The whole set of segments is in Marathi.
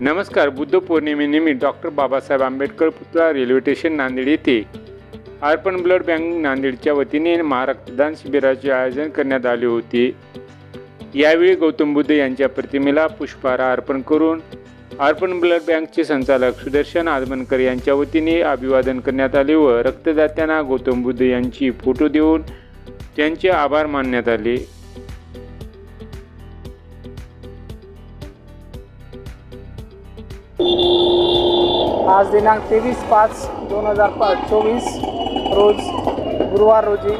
नमस्कार बुद्ध पौर्णिमेनिमित्त डॉक्टर बाबासाहेब आंबेडकर पुतळा रेल्वे स्टेशन नांदेड येथे अर्पण ब्लड बँक नांदेडच्या वतीने महारक्तदान शिबिराचे आयोजन करण्यात आले होते. यावेळी गौतम बुद्ध यांच्या प्रतिमेला पुष्पहार अर्पण करून अर्पण ब्लड बँकचे संचालक सुदर्शन आदमनकर यांच्या वतीने अभिवादन करण्यात आले व रक्तदात्यांना गौतम बुद्ध यांची फोटो देऊन त्यांचे आभार मानण्यात आले. आज दिनांक तेवीस पाच दोन हजार पा चोवीस रोज गुरुवार रोजी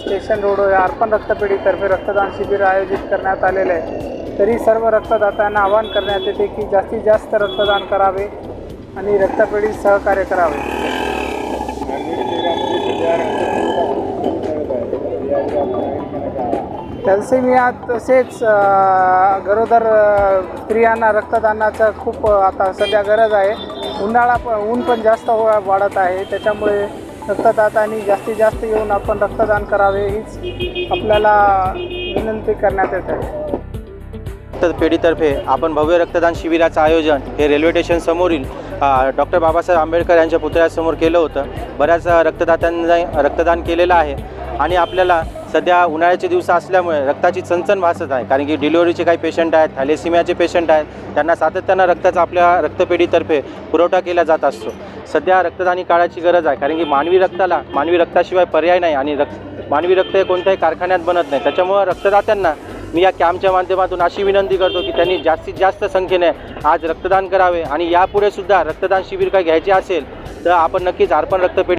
स्टेशन रोड या अर्पण रक्तपेढीतर्फे रक्तदान शिबिर आयोजित करण्यात आलेलं आहे. तरी सर्व रक्तदात्यांना आवाहन करण्यात येते की जास्तीत जास्त रक्तदान करावे आणि रक्तपेढीत सहकार्य करावे. थॅल्सेमिया तसेच गरोदर स्त्रियांना रक्तदानाचं खूप आता सध्या गरज आहे. उन्हाळा पण ऊन पण जास्त वाढत आहे. त्याच्यामुळे रक्तदात्यांनी जास्तीत जास्त येऊन आपण रक्तदान करावे हीच आपल्याला विनंती करण्यात येत आहे. रक्तपेढीतर्फे आपण भव्य रक्तदान शिबिराचं आयोजन हे रेल्वे स्टेशन समोरील डॉक्टर बाबासाहेब आंबेडकर यांच्या पुतळ्यासमोर केलं होतं. बऱ्याच रक्तदात्यांनी रक्तदात्यांना रक्तदान केलेलं आहे. आणि आपल्याला सध्या उन्हाळ्याचे दिवस असल्यामुळे रक्ताची चणचण भासत आहे. कारण की डिलिव्हरीचे काही पेशंट आहेत थॅलेसिमियाचे पेशंट आहेत त्यांना सातत्यानं रक्ताचा आपल्या रक्तपेढीतर्फे पुरवठा केला जात असतो. सध्या रक्तदानी काळाची गरज आहे. कारण की मानवी रक्ताला मानवी रक्ताशिवाय पर्याय नाही आणि रक्त मानवी रक्त हे कोणत्याही कारखान्यात बनत नाही. त्याच्यामुळं रक्तदात्यांना मी या कॅम्पच्या माध्यमातून अशी विनंती करतो की त्यांनी जास्तीत जास्त संख्येने आज रक्तदान करावे आणि यापुढे सुद्धा रक्तदान शिबिर काय घ्यायचे असेल तर आपण नक्कीच अर्पण रक्तपेढी